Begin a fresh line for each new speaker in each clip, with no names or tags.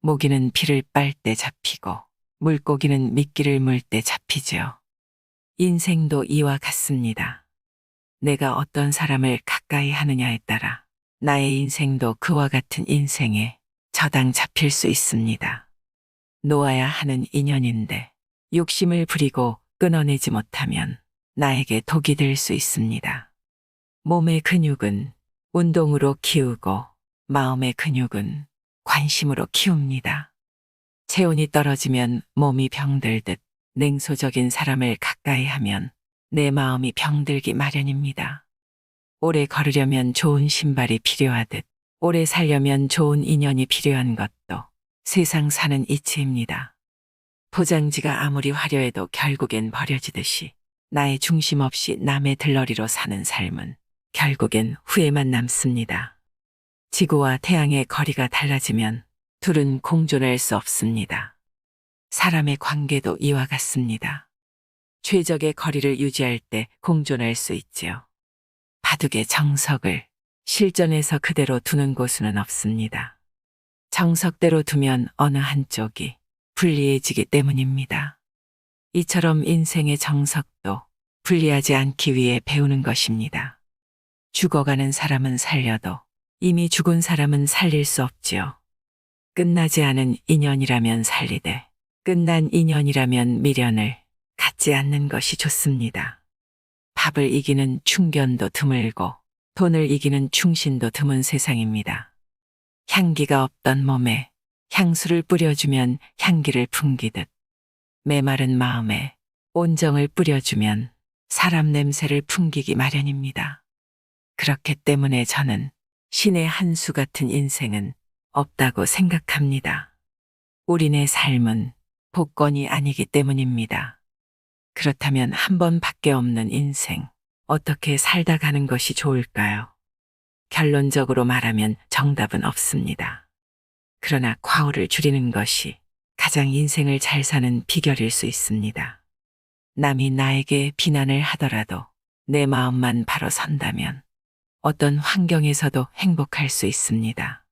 모기는 피를 빨 때 잡히고 물고기는 미끼를 물 때 잡히지요. 인생도 이와 같습니다. 내가 어떤 사람을 가까이 하느냐에 따라 나의 인생도 그와 같은 인생에 저당 잡힐 수 있습니다. 놓아야 하는 인연인데 욕심을 부리고 끊어내지 못하면 나에게 독이 될 수 있습니다. 몸의 근육은 운동으로 키우고 마음의 근육은 관심으로 키웁니다. 체온이 떨어지면 몸이 병들듯 냉소적인 사람을 가까이 하면 내 마음이 병들기 마련입니다. 오래 걸으려면 좋은 신발이 필요하듯 오래 살려면 좋은 인연이 필요한 것도 세상 사는 이치입니다. 포장지가 아무리 화려해도 결국엔 버려지듯이 나의 중심 없이 남의 들러리로 사는 삶은 결국엔 후회만 남습니다. 지구와 태양의 거리가 달라지면 둘은 공존할 수 없습니다. 사람의 관계도 이와 같습니다. 최적의 거리를 유지할 때 공존할 수 있지요. 바둑의 정석을 실전에서 그대로 두는 곳은 없습니다. 정석대로 두면 어느 한쪽이 불리해지기 때문입니다. 이처럼 인생의 정석도 불리하지 않기 위해 배우는 것입니다. 죽어가는 사람은 살려도 이미 죽은 사람은 살릴 수 없지요. 끝나지 않은 인연이라면 살리되 끝난 인연이라면 미련을 갖지 않는 것이 좋습니다. 밥을 이기는 충견도 드물고 돈을 이기는 충신도 드문 세상입니다. 향기가 없던 몸에 향수를 뿌려주면 향기를 풍기듯 메마른 마음에 온정을 뿌려주면 사람 냄새를 풍기기 마련입니다. 그렇기 때문에 저는 신의 한 수 같은 인생은 없다고 생각합니다. 우리네 삶은 복권이 아니기 때문입니다. 그렇다면 한 번밖에 없는 인생, 어떻게 살다 가는 것이 좋을까요? 결론적으로 말하면 정답은 없습니다. 그러나 과오를 줄이는 것이 가장 인생을 잘 사는 비결일 수 있습니다. 남이 나에게 비난을 하더라도 내 마음만 바로 선다면 어떤 환경에서도 행복할 수 있습니다.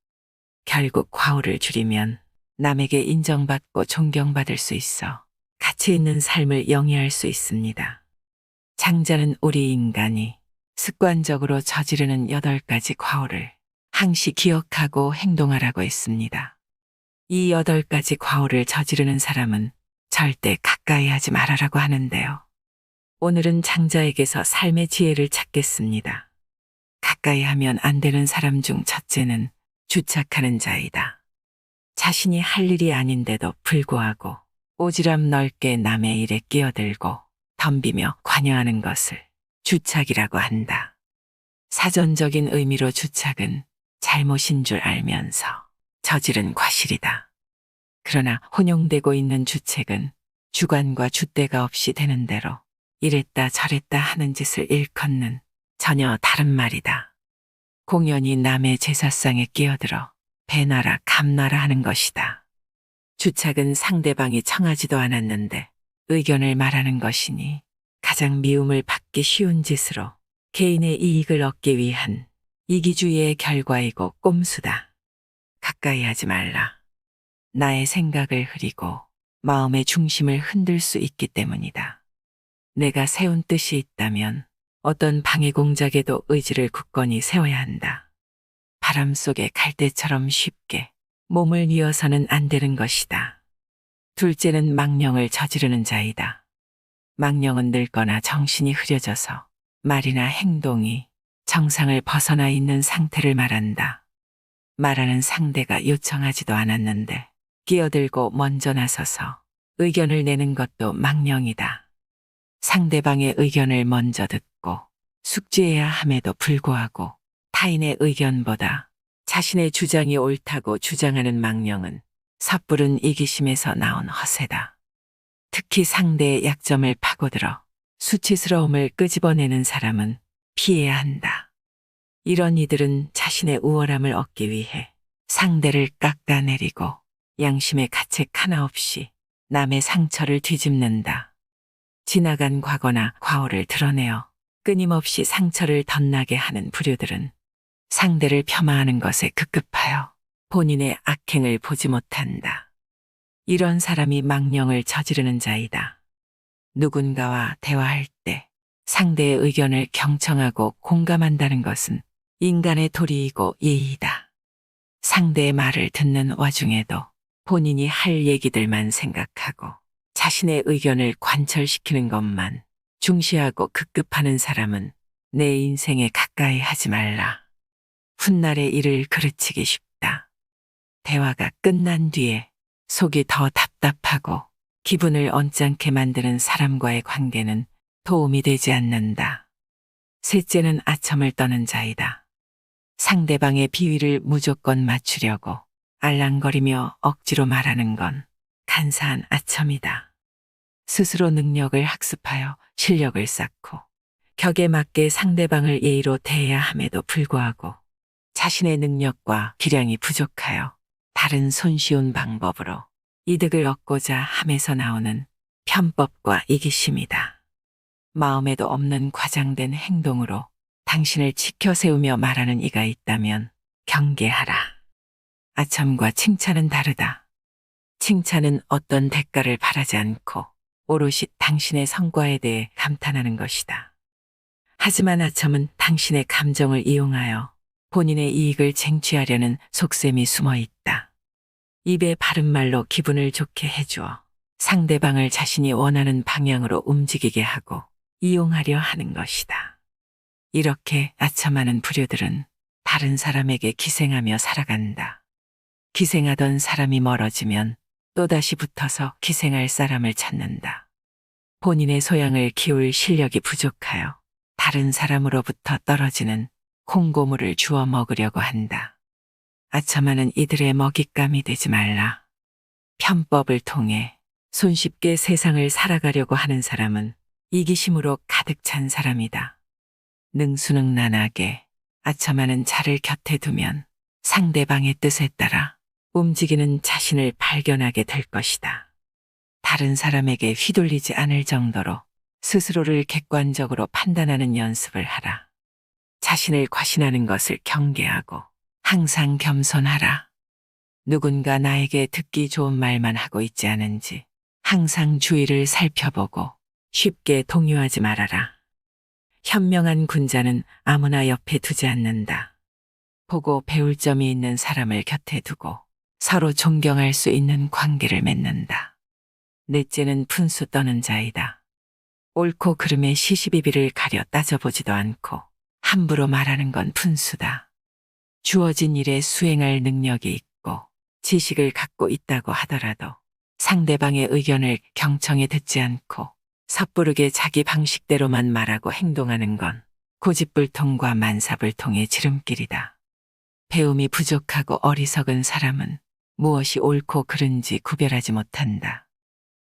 결국 과오를 줄이면 남에게 인정받고 존경받을 수 있어 가치 있는 삶을 영위할 수 있습니다. 장자는 우리 인간이 습관적으로 저지르는 여덟 가지 과오를 항시 기억하고 행동하라고 했습니다. 이 여덟 가지 과오를 저지르는 사람은 절대 가까이 하지 말아라고 하는데요. 오늘은 장자에게서 삶의 지혜를 찾겠습니다. 가까이 하면 안 되는 사람 중 첫째는 주착하는 자이다. 자신이 할 일이 아닌데도 불구하고 오지랖 넓게 남의 일에 끼어들고 덤비며 관여하는 것을 주착이라고 한다. 사전적인 의미로 주착은 잘못인 줄 알면서 저지른 과실이다. 그러나 혼용되고 있는 주책은 주관과 줏대가 없이 되는 대로 이랬다 저랬다 하는 짓을 일컫는 전혀 다른 말이다. 공연히 남의 제사상에 끼어들어 배나라 감나라 하는 것이다. 주착은 상대방이 청하지도 않았는데 의견을 말하는 것이니 가장 미움을 받기 쉬운 짓으로 개인의 이익을 얻기 위한 이기주의의 결과이고 꼼수다. 가까이 하지 말라. 나의 생각을 흐리고 마음의 중심을 흔들 수 있기 때문이다. 내가 세운 뜻이 있다면 어떤 방해 공작에도 의지를 굳건히 세워야 한다. 바람 속의 갈대처럼 쉽게 몸을 뉘어서는 안 되는 것이다. 둘째는 망령을 저지르는 자이다. 망령은 늙거나 정신이 흐려져서 말이나 행동이 정상을 벗어나 있는 상태를 말한다. 말하는 상대가 요청하지도 않았는데 끼어들고 먼저 나서서 의견을 내는 것도 망령이다. 상대방의 의견을 먼저 듣고 숙지해야 함에도 불구하고 타인의 의견보다 자신의 주장이 옳다고 주장하는 망령은 섣부른 이기심에서 나온 허세다. 특히 상대의 약점을 파고들어 수치스러움을 끄집어내는 사람은 피해야 한다. 이런 이들은 자신의 우월함을 얻기 위해 상대를 깎아내리고 양심의 가책 하나 없이 남의 상처를 뒤집는다. 지나간 과거나 과오를 드러내어 끊임없이 상처를 덧나게 하는 부류들은 상대를 폄하하는 것에 급급하여 본인의 악행을 보지 못한다. 이런 사람이 망령을 저지르는 자이다. 누군가와 대화할 때 상대의 의견을 경청하고 공감한다는 것은 인간의 도리이고 예의이다. 상대의 말을 듣는 와중에도 본인이 할 얘기들만 생각하고 자신의 의견을 관철시키는 것만 중시하고 급급하는 사람은 내 인생에 가까이 하지 말라. 훗날의 일을 그르치기 쉽다. 대화가 끝난 뒤에 속이 더 답답하고 기분을 언짢게 만드는 사람과의 관계는 도움이 되지 않는다. 셋째는 아첨을 떠는 자이다. 상대방의 비위를 무조건 맞추려고 알랑거리며 억지로 말하는 건 간사한 아첨이다. 스스로 능력을 학습하여 실력을 쌓고 격에 맞게 상대방을 예의로 대해야 함에도 불구하고 자신의 능력과 기량이 부족하여 다른 손쉬운 방법으로 이득을 얻고자 함에서 나오는 편법과 이기심이다. 마음에도 없는 과장된 행동으로 당신을 지켜 세우며 말하는 이가 있다면 경계하라. 아첨과 칭찬은 다르다. 칭찬은 어떤 대가를 바라지 않고 오롯이 당신의 성과에 대해 감탄하는 것이다. 하지만 아첨은 당신의 감정을 이용하여 본인의 이익을 쟁취하려는 속셈이 숨어 있다. 입에 바른 말로 기분을 좋게 해주어 상대방을 자신이 원하는 방향으로 움직이게 하고 이용하려 하는 것이다. 이렇게 아첨하는 부류들은 다른 사람에게 기생하며 살아간다. 기생하던 사람이 멀어지면 또다시 붙어서 기생할 사람을 찾는다. 본인의 소양을 키울 실력이 부족하여 다른 사람으로부터 떨어지는 콩고물을 주워 먹으려고 한다. 아첨하는 이들의 먹잇감이 되지 말라. 편법을 통해 손쉽게 세상을 살아가려고 하는 사람은 이기심으로 가득 찬 사람이다. 능수능란하게 아첨하는 자를 곁에 두면 상대방의 뜻에 따라 움직이는 자신을 발견하게 될 것이다. 다른 사람에게 휘둘리지 않을 정도로 스스로를 객관적으로 판단하는 연습을 하라. 자신을 과신하는 것을 경계하고 항상 겸손하라. 누군가 나에게 듣기 좋은 말만 하고 있지 않은지 항상 주위를 살펴보고 쉽게 동요하지 말아라. 현명한 군자는 아무나 옆에 두지 않는다. 보고 배울 점이 있는 사람을 곁에 두고 서로 존경할 수 있는 관계를 맺는다. 넷째는 푼수 떠는 자이다. 옳고 그름의 시시비비를 가려 따져보지도 않고 함부로 말하는 건 푼수다. 주어진 일에 수행할 능력이 있고 지식을 갖고 있다고 하더라도 상대방의 의견을 경청에 듣지 않고 섣부르게 자기 방식대로만 말하고 행동하는 건 고집불통과 만사불통의 지름길이다. 배움이 부족하고 어리석은 사람은 무엇이 옳고 그른지 구별하지 못한다.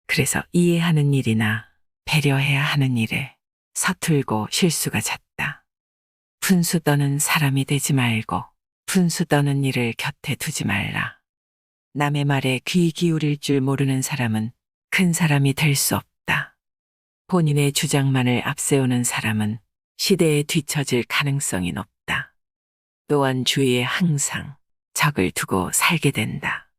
그래서 이해하는 일이나 배려해야 하는 일에 서툴고 실수가 잦다. 분수 떠는 사람이 되지 말고 분수 떠는 일을 곁에 두지 말라. 남의 말에 귀 기울일 줄 모르는 사람은 큰 사람이 될 수 없다. 본인의 주장만을 앞세우는 사람은 시대에 뒤처질 가능성이 높다. 또한 주위에 항상 적을 두고 살게 된다.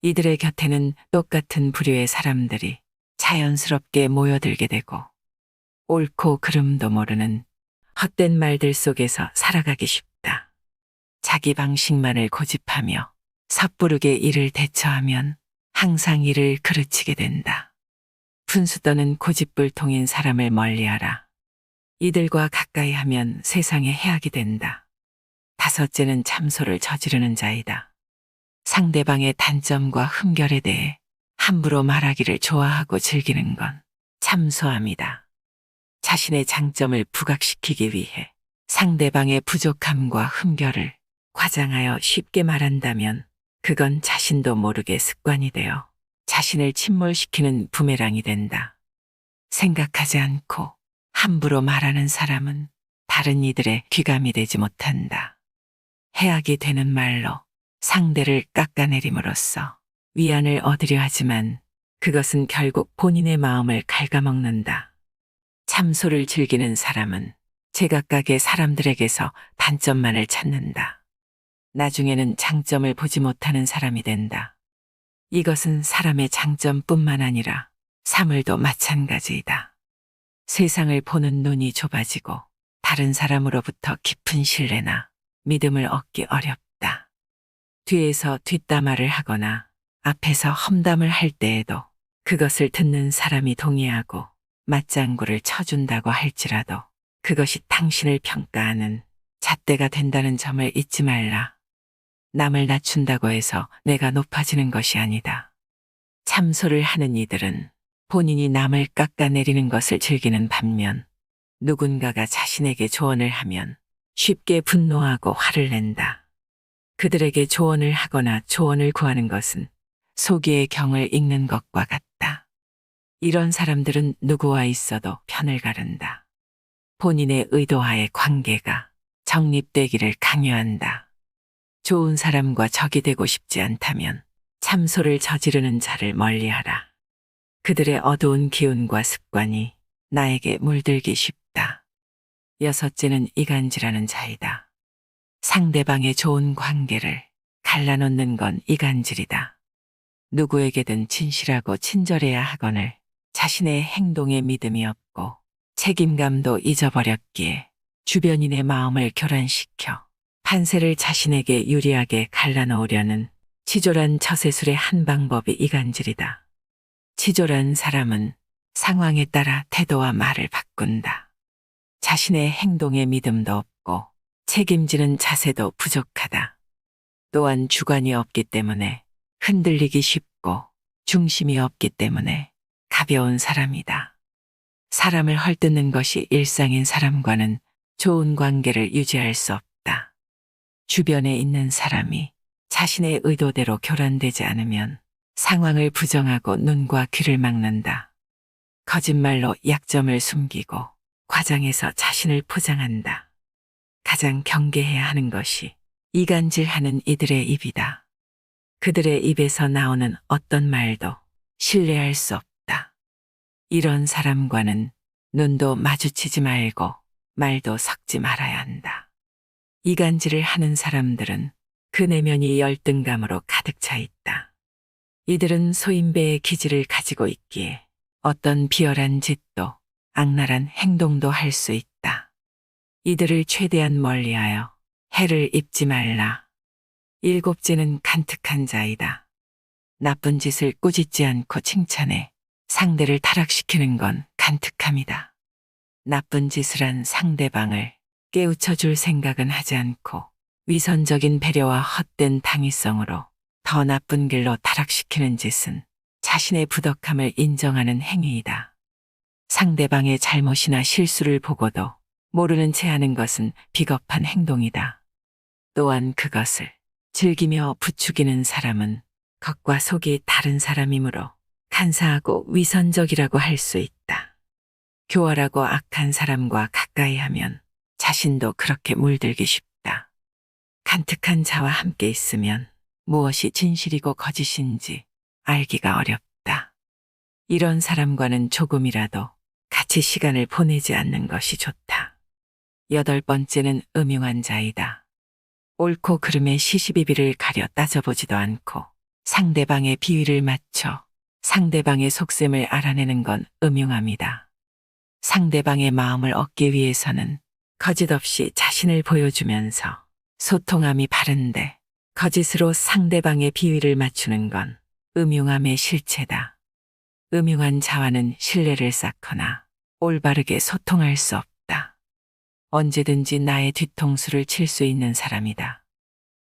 이들의 곁에는 똑같은 부류의 사람들이 자연스럽게 모여들게 되고 옳고 그름도 모르는 헛된 말들 속에서 살아가기 쉽다. 자기 방식만을 고집하며 섣부르게 일을 대처하면 항상 일을 그르치게 된다. 분수 떠는 고집불통인 사람을 멀리하라. 이들과 가까이 하면 세상에 해악이 된다. 다섯째는 참소를 저지르는 자이다. 상대방의 단점과 흠결에 대해 함부로 말하기를 좋아하고 즐기는 건 참소함이다. 자신의 장점을 부각시키기 위해 상대방의 부족함과 흠결을 과장하여 쉽게 말한다면 그건 자신도 모르게 습관이 되어 자신을 침몰시키는 부메랑이 된다. 생각하지 않고 함부로 말하는 사람은 다른 이들의 귀감이 되지 못한다. 해악이 되는 말로 상대를 깎아내림으로써 위안을 얻으려 하지만 그것은 결국 본인의 마음을 갉아먹는다. 참소를 즐기는 사람은 제각각의 사람들에게서 단점만을 찾는다. 나중에는 장점을 보지 못하는 사람이 된다. 이것은 사람의 장점뿐만 아니라 사물도 마찬가지이다. 세상을 보는 눈이 좁아지고 다른 사람으로부터 깊은 신뢰나 믿음을 얻기 어렵다. 뒤에서 뒷담화를 하거나 앞에서 험담을 할 때에도 그것을 듣는 사람이 동의하고 맞장구를 쳐준다고 할지라도 그것이 당신을 평가하는 잣대가 된다는 점을 잊지 말라. 남을 낮춘다고 해서 내가 높아지는 것이 아니다. 참소를 하는 이들은 본인이 남을 깎아내리는 것을 즐기는 반면 누군가가 자신에게 조언을 하면 쉽게 분노하고 화를 낸다. 그들에게 조언을 하거나 조언을 구하는 것은 소기의 경을 읽는 것과 같다. 이런 사람들은 누구와 있어도 편을 가른다. 본인의 의도와의 관계가 정립되기를 강요한다. 좋은 사람과 적이 되고 싶지 않다면 참소를 저지르는 자를 멀리하라. 그들의 어두운 기운과 습관이 나에게 물들기 쉽다. 여섯째는 이간질하는 자이다. 상대방의 좋은 관계를 갈라놓는 건 이간질이다. 누구에게든 진실하고 친절해야 하거늘 자신의 행동에 믿음이 없고 책임감도 잊어버렸기에 주변인의 마음을 교란시켜 판세를 자신에게 유리하게 갈라놓으려는 치졸한 처세술의 한 방법이 이간질이다. 치졸한 사람은 상황에 따라 태도와 말을 바꾼다. 자신의 행동에 믿음도 없고 책임지는 자세도 부족하다. 또한 주관이 없기 때문에 흔들리기 쉽고 중심이 없기 때문에 가벼운 사람이다. 사람을 헐뜯는 것이 일상인 사람과는 좋은 관계를 유지할 수 없다. 주변에 있는 사람이 자신의 의도대로 교란되지 않으면 상황을 부정하고 눈과 귀를 막는다. 거짓말로 약점을 숨기고 과장해서 자신을 포장한다. 가장 경계해야 하는 것이 이간질하는 이들의 입이다. 그들의 입에서 나오는 어떤 말도 신뢰할 수 없다. 이런 사람과는 눈도 마주치지 말고 말도 섞지 말아야 한다. 이간질을 하는 사람들은 그 내면이 열등감으로 가득 차 있다. 이들은 소인배의 기질을 가지고 있기에 어떤 비열한 짓도 악랄한 행동도 할 수 있다. 이들을 최대한 멀리하여 해를 입지 말라. 일곱째는 간특한 자이다. 나쁜 짓을 꾸짖지 않고 칭찬해 상대를 타락시키는 건 간특함이다. 나쁜 짓을 한 상대방을 깨우쳐 줄 생각은 하지 않고 위선적인 배려와 헛된 당위성으로 더 나쁜 길로 타락시키는 짓은 자신의 부덕함을 인정하는 행위이다. 상대방의 잘못이나 실수를 보고도 모르는 채 하는 것은 비겁한 행동이다. 또한 그것을 즐기며 부추기는 사람은 겉과 속이 다른 사람이므로 간사하고 위선적이라고 할 수 있다. 교활하고 악한 사람과 가까이 하면 자신도 그렇게 물들기 쉽다. 간특한 자와 함께 있으면 무엇이 진실이고 거짓인지 알기가 어렵다. 이런 사람과는 조금이라도 같이 시간을 보내지 않는 것이 좋다. 여덟 번째는 음흉한 자이다. 옳고 그름의 시시비비를 가려 따져보지도 않고 상대방의 비위를 맞춰 상대방의 속셈을 알아내는 건 음흉함이다. 상대방의 마음을 얻기 위해서는 거짓 없이 자신을 보여주면서 소통함이 바른데 거짓으로 상대방의 비위를 맞추는 건 음흉함의 실체다. 음흉한 자와는 신뢰를 쌓거나 올바르게 소통할 수 없다. 언제든지 나의 뒤통수를 칠 수 있는 사람이다.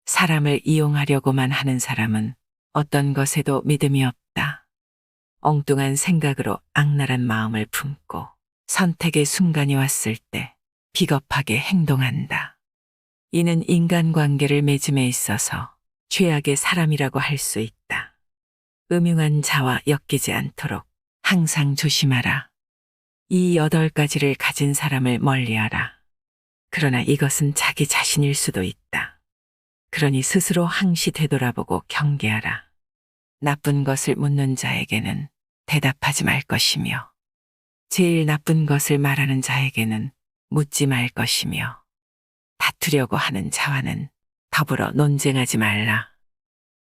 사람을 이용하려고만 하는 사람은 어떤 것에도 믿음이 없다. 엉뚱한 생각으로 악랄한 마음을 품고 선택의 순간이 왔을 때 비겁하게 행동한다. 이는 인간관계를 맺음에 있어서 죄악의 사람이라고 할 수 있다. 음흉한 자와 엮이지 않도록 항상 조심하라. 이 여덟 가지를 가진 사람을 멀리하라. 그러나 이것은 자기 자신일 수도 있다. 그러니 스스로 항시 되돌아보고 경계하라. 나쁜 것을 묻는 자에게는 대답하지 말 것이며, 제일 나쁜 것을 말하는 자에게는 묻지 말 것이며, 다투려고 하는 자와는 더불어 논쟁하지 말라.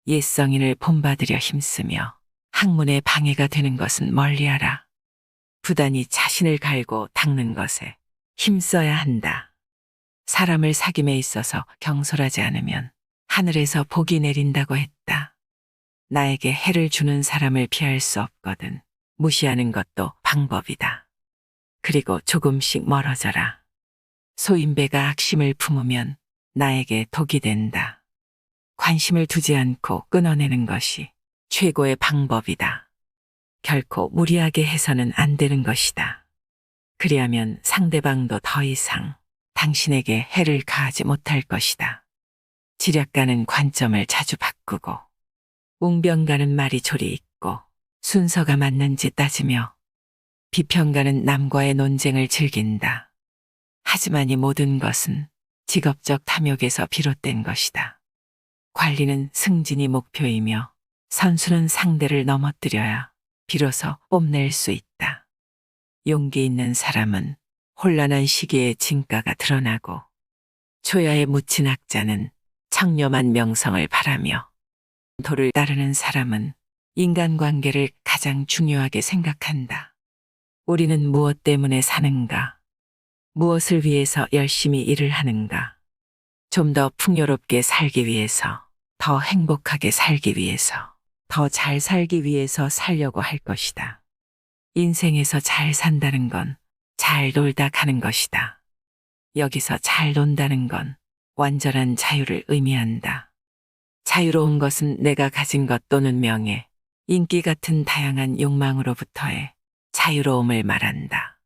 옛성인을 본받으려 힘쓰며 학문에 방해가 되는 것은 멀리하라. 부단히 자신을 갈고 닦는 것에 힘써야 한다. 사람을 사귐에 있어서 경솔하지 않으면 하늘에서 복이 내린다고 했다. 나에게 해를 주는 사람을 피할 수 없거든. 무시하는 것도 방법이다. 그리고 조금씩 멀어져라. 소인배가 악심을 품으면 나에게 독이 된다. 관심을 두지 않고 끊어내는 것이 최고의 방법이다. 결코 무리하게 해서는 안 되는 것이다. 그리하면 상대방도 더 이상 당신에게 해를 가하지 못할 것이다. 지략가는 관점을 자주 바꾸고 웅변가는 말이 조리 있고 순서가 맞는지 따지며 비평가는 남과의 논쟁을 즐긴다. 하지만 이 모든 것은 직업적 탐욕에서 비롯된 것이다. 관리는 승진이 목표이며 선수는 상대를 넘어뜨려야 비로소 뽐낼 수 있다. 용기 있는 사람은 혼란한 시기에 진가가 드러나고 초야에 묻힌 학자는 청렴한 명성을 바라며 도를 따르는 사람은 인간관계를 가장 중요하게 생각한다. 우리는 무엇 때문에 사는가? 무엇을 위해서 열심히 일을 하는가? 좀 더 풍요롭게 살기 위해서, 더 행복하게 살기 위해서, 더 잘 살기 위해서 살려고 할 것이다. 인생에서 잘 산다는 건 잘 놀다 가는 것이다. 여기서 잘 논다는 건 완전한 자유를 의미한다. 자유로운 것은 내가 가진 것 또는 명예, 인기 같은 다양한 욕망으로부터의 자유로움을 말한다.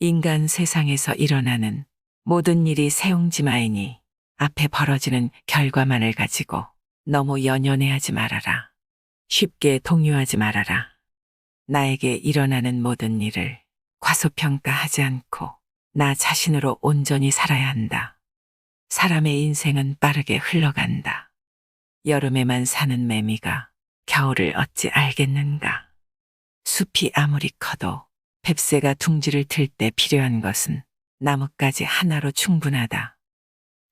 인간 세상에서 일어나는 모든 일이 세웅지마이니 앞에 벌어지는 결과만을 가지고 너무 연연해하지 말아라. 쉽게 동요하지 말아라. 나에게 일어나는 모든 일을 과소평가하지 않고 나 자신으로 온전히 살아야 한다. 사람의 인생은 빠르게 흘러간다. 여름에만 사는 매미가 겨울을 어찌 알겠는가. 숲이 아무리 커도 뱁새가 둥지를 틀 때 필요한 것은 나뭇가지 하나로 충분하다.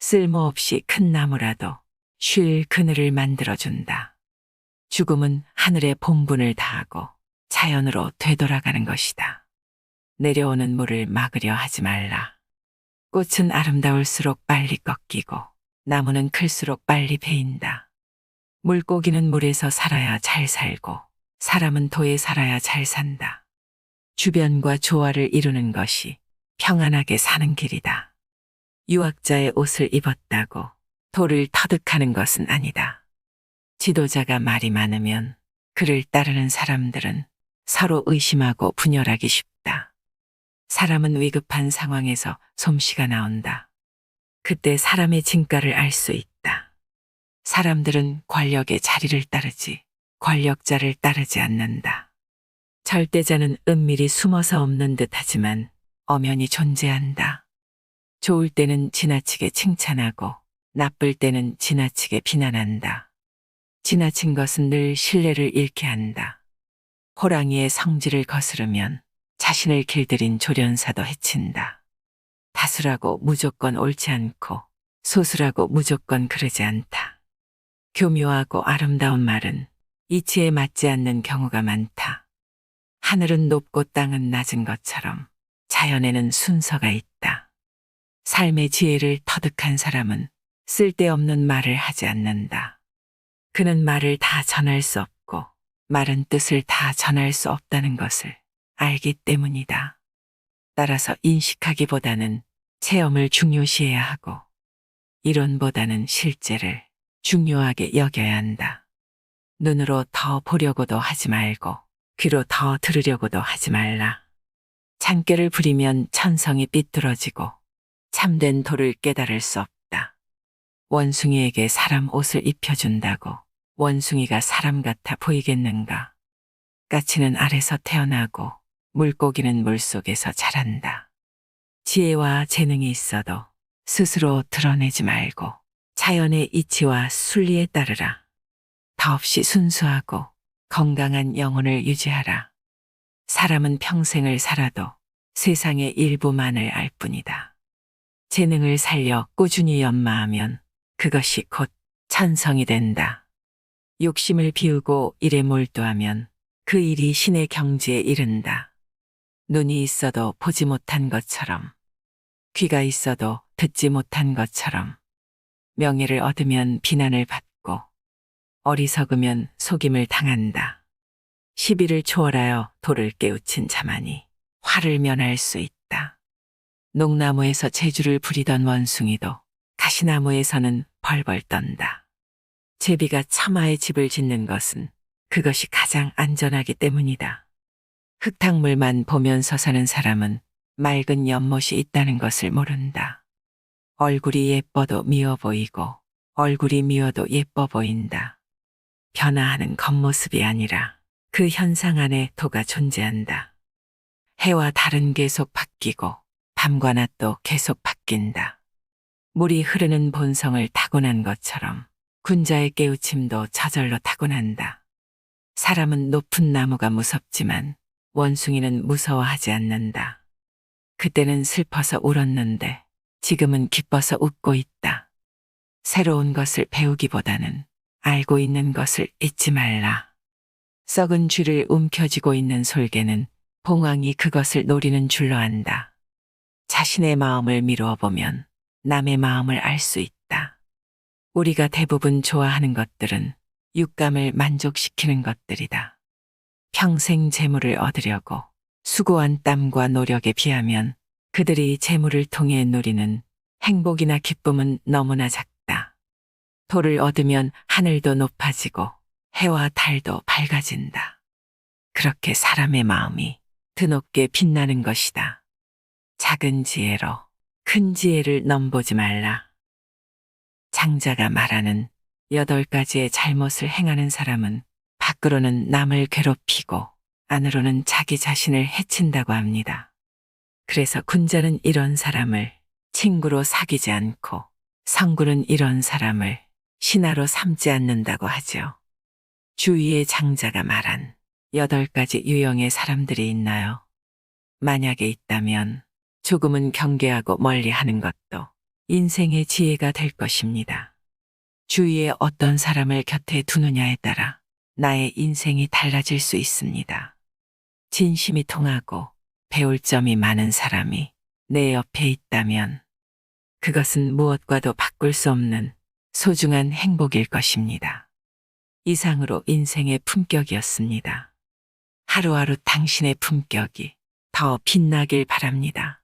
쓸모없이 큰 나무라도 쉴 그늘을 만들어준다. 죽음은 하늘의 본분을 다하고 자연으로 되돌아가는 것이다. 내려오는 물을 막으려 하지 말라. 꽃은 아름다울수록 빨리 꺾이고 나무는 클수록 빨리 베인다. 물고기는 물에서 살아야 잘 살고 사람은 도에 살아야 잘 산다. 주변과 조화를 이루는 것이 평안하게 사는 길이다. 유학자의 옷을 입었다고 도를 터득하는 것은 아니다. 지도자가 말이 많으면 그를 따르는 사람들은 서로 의심하고 분열하기 쉽다. 사람은 위급한 상황에서 솜씨가 나온다. 그때 사람의 진가를 알 수 있다. 사람들은 권력의 자리를 따르지 권력자를 따르지 않는다. 절대자는 은밀히 숨어서 없는 듯 하지만 엄연히 존재한다. 좋을 때는 지나치게 칭찬하고 나쁠 때는 지나치게 비난한다. 지나친 것은 늘 신뢰를 잃게 한다. 호랑이의 성질을 거스르면 자신을 길들인 조련사도 해친다. 다수라고 무조건 옳지 않고 소수라고 무조건 그러지 않다. 교묘하고 아름다운 말은 이치에 맞지 않는 경우가 많다. 하늘은 높고 땅은 낮은 것처럼 자연에는 순서가 있다. 삶의 지혜를 터득한 사람은 쓸데없는 말을 하지 않는다. 그는 말을 다 전할 수 없고 말은 뜻을 다 전할 수 없다는 것을 알기 때문이다. 따라서 인식하기보다는 체험을 중요시해야 하고 이론보다는 실제를 중요하게 여겨야 한다. 눈으로 더 보려고도 하지 말고 귀로 더 들으려고도 하지 말라. 잔꾀를 부리면 천성이 삐뚤어지고 참된 도를 깨달을 수 없다. 원숭이에게 사람 옷을 입혀준다고 원숭이가 사람 같아 보이겠는가? 까치는 알에서 태어나고 물고기는 물속에서 자란다. 지혜와 재능이 있어도 스스로 드러내지 말고 자연의 이치와 순리에 따르라. 더없이 순수하고 건강한 영혼을 유지하라. 사람은 평생을 살아도 세상의 일부만을 알 뿐이다. 재능을 살려 꾸준히 연마하면 그것이 곧 찬성이 된다. 욕심을 비우고 일에 몰두하면 그 일이 신의 경지에 이른다. 눈이 있어도 보지 못한 것처럼, 귀가 있어도 듣지 못한 것처럼, 명예를 얻으면 비난을 받고, 어리석으면 속임을 당한다. 시비를 초월하여 돌을 깨우친 자만이 화를 면할 수 있다. 농나무에서 재주를 부리던 원숭이도 가시나무에서는 벌벌 떤다. 제비가 처마에 집을 짓는 것은 그것이 가장 안전하기 때문이다. 흙탕물만 보면서 사는 사람은 맑은 연못이 있다는 것을 모른다. 얼굴이 예뻐도 미워 보이고 얼굴이 미워도 예뻐 보인다. 변화하는 겉모습이 아니라 그 현상 안에 도가 존재한다. 해와 달은 계속 바뀌고 밤과 낮도 계속 바뀐다. 물이 흐르는 본성을 타고난 것처럼 군자의 깨우침도 저절로 타고난다. 사람은 높은 나무가 무섭지만 원숭이는 무서워하지 않는다. 그때는 슬퍼서 울었는데 지금은 기뻐서 웃고 있다. 새로운 것을 배우기보다는 알고 있는 것을 잊지 말라. 썩은 쥐를 움켜쥐고 있는 솔개는 봉황이 그것을 노리는 줄로 안다. 자신의 마음을 미루어 보면 남의 마음을 알 수 있다. 우리가 대부분 좋아하는 것들은 육감을 만족시키는 것들이다. 평생 재물을 얻으려고 수고한 땀과 노력에 비하면 그들이 재물을 통해 누리는 행복이나 기쁨은 너무나 작다. 돌을 얻으면 하늘도 높아지고 해와 달도 밝아진다. 그렇게 사람의 마음이 드높게 빛나는 것이다. 작은 지혜로 큰 지혜를 넘보지 말라. 장자가 말하는 여덟 가지의 잘못을 행하는 사람은 밖으로는 남을 괴롭히고 안으로는 자기 자신을 해친다고 합니다. 그래서 군자는 이런 사람을 친구로 사귀지 않고 성군은 이런 사람을 신하로 삼지 않는다고 하죠. 주위의 장자가 말한 여덟 가지 유형의 사람들이 있나요? 만약에 있다면 조금은 경계하고 멀리 하는 것도 인생의 지혜가 될 것입니다. 주위에 어떤 사람을 곁에 두느냐에 따라 나의 인생이 달라질 수 있습니다. 진심이 통하고 배울 점이 많은 사람이 내 옆에 있다면 그것은 무엇과도 바꿀 수 없는 소중한 행복일 것입니다. 이상으로 인생의 품격이었습니다. 하루하루 당신의 품격이 더 빛나길 바랍니다.